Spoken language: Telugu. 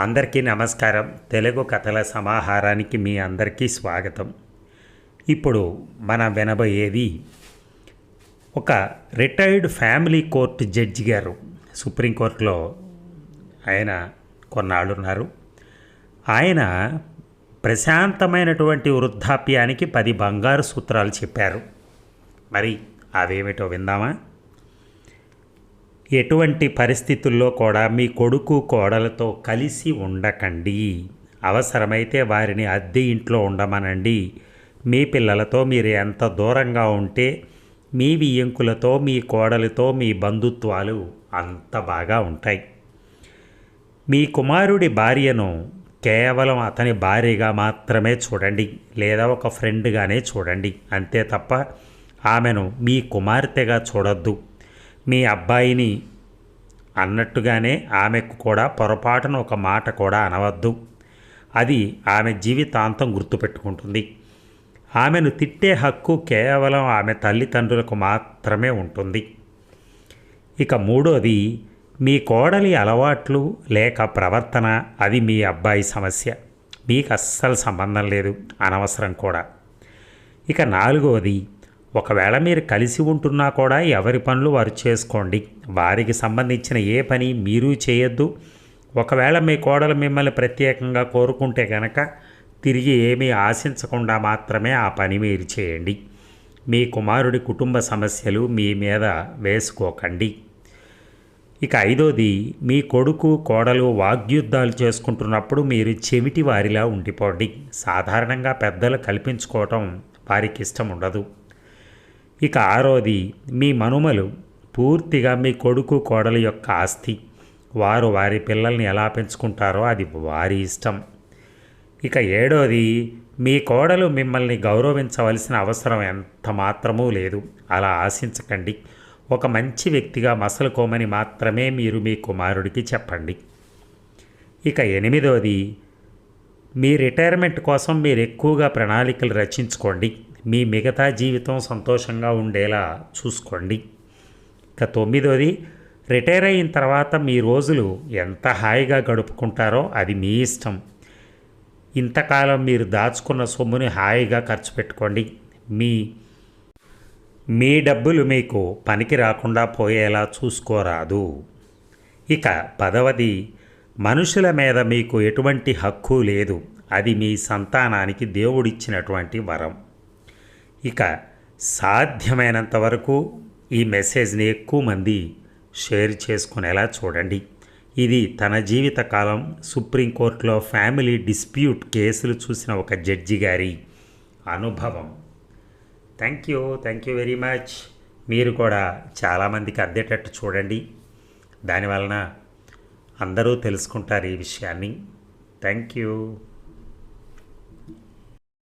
అందరికీ నమస్కారం. తెలుగు కథల సమాహారానికి మీ అందరికీ స్వాగతం. ఇప్పుడు మనం వినబోయేది ఒక రిటైర్డ్ ఫ్యామిలీ కోర్టు జడ్జి గారు. సుప్రీంకోర్టులో ఆయన కొన్నాళ్ళు ఉన్నారు ఆయన ప్రశాంతమైనటువంటి వృద్ధాప్యానికి పది బంగారు సూత్రాలు చెప్పారు. మరి అవేమిటో విందామా? ఎటువంటి పరిస్థితుల్లో కూడా మీ కొడుకు కోడలతో కలిసి ఉండకండి. అవసరమైతే వారిని అద్దె ఇంట్లో ఉండమనండి. మీ పిల్లలతో మీరు ఎంత దూరంగా ఉంటే మీ వియ్యంకులతో మీ కోడలతో మీ బంధుత్వాలు అంత బాగా ఉంటాయి. మీ కుమారుడి భార్యను కేవలం అతని భార్యగా మాత్రమే చూడండి. లేదా ఒక ఫ్రెండ్గానే చూడండి. అంతే తప్ప ఆమెను మీ కుమార్తెగా చూడొద్దు. మీ అబ్బాయిని అన్నట్టుగానే ఆమెకు కూడా పొరపాటున ఒక మాట కూడా అనవద్దు. అది ఆమె జీవితాంతం గుర్తుపెట్టుకుంటుంది. ఆమెను తిట్టే హక్కు కేవలం ఆమె తల్లిదండ్రులకు మాత్రమే ఉంటుంది. ఇక మూడోది మీ కోడలి అలవాట్లు లేక ప్రవర్తన అది మీ అబ్బాయి సమస్య. మీకు అస్సలు సంబంధం లేదు అనవసరం కూడా. ఇక నాలుగవది ఒకవేళ మీరు కలిసి ఉంటున్నా కూడా ఎవరి పనులు వారు చేసుకోండి. వారికి సంబంధించిన ఏ పని మీరు చేయొద్దు. ఒకవేళ మీ కోడలు మిమ్మల్ని ప్రత్యేకంగా కోరుకుంటే కనుక తిరిగి ఏమీ ఆశించకుండా మాత్రమే ఆ పని మీరు చేయండి. మీ కుమారుడి కుటుంబ సమస్యలు మీ మీద వేసుకోకండి. ఇక ఐదోది మీ కొడుకు కోడలు వాగ్యుద్ధాలు చేసుకుంటున్నప్పుడు మీరు చెవిటి వారిలా ఉండిపోండి. సాధారణంగా పెద్దలు కల్పించుకోవటం వారికి ఇష్టం ఉండదు. ఇక ఆరోది మీ మనుమలు పూర్తిగా మీ కొడుకు కోడలు యొక్క ఆస్తి. వారు వారి పిల్లల్ని ఎలా పెంచుకుంటారో అది వారి ఇష్టం. ఇక ఏడోది మీ కోడలు మిమ్మల్ని గౌరవించవలసిన అవసరం ఎంత మాత్రమూ లేదు. అలా ఆశించకండి. ఒక మంచి వ్యక్తిగా మసలుకోమని మాత్రమే మీరు మీ కుమారుడికి చెప్పండి. ఇక ఎనిమిదోది మీ రిటైర్మెంట్ కోసం మీరు ఎక్కువగా ప్రణాళికలు రచించుకోండి. మీ మిగతా జీవితం సంతోషంగా ఉండేలా చూసుకోండి. ఇక తొమ్మిదోది రిటైర్ అయిన తర్వాత మీ రోజులు ఎంత హాయిగా గడుపుకుంటారో అది మీ ఇష్టం. ఇంతకాలం మీరు దాచుకున్న సొమ్ముని హాయిగా ఖర్చు పెట్టుకోండి. మీ మీ డబ్బులు మీకు పనికి రాకుండా పోయేలా చూసుకోరాదు. ఇక పదవది మనుషుల మీద మీకు ఎటువంటి హక్కు లేదు. అది మీ సంతానానికి దేవుడిచ్చినటువంటి వరం. ఇక సాధ్యమైనంత వరకు ఈ మెసేజ్ని ఎక్కువ మంది షేర్ చేసుకునేలా చూడండి. ఇది తన జీవితకాలం సుప్రీంకోర్టులో ఫ్యామిలీ డిస్ప్యూట్ కేసులు చూసిన ఒక జడ్జి గారి అనుభవం. Thank you thank you very much. మీరు కూడా చాలామందికి అందేటట్టు చూడండి. దానివలన అందరూ తెలుసుకుంటారు ఈ విషయాన్ని. Thank you.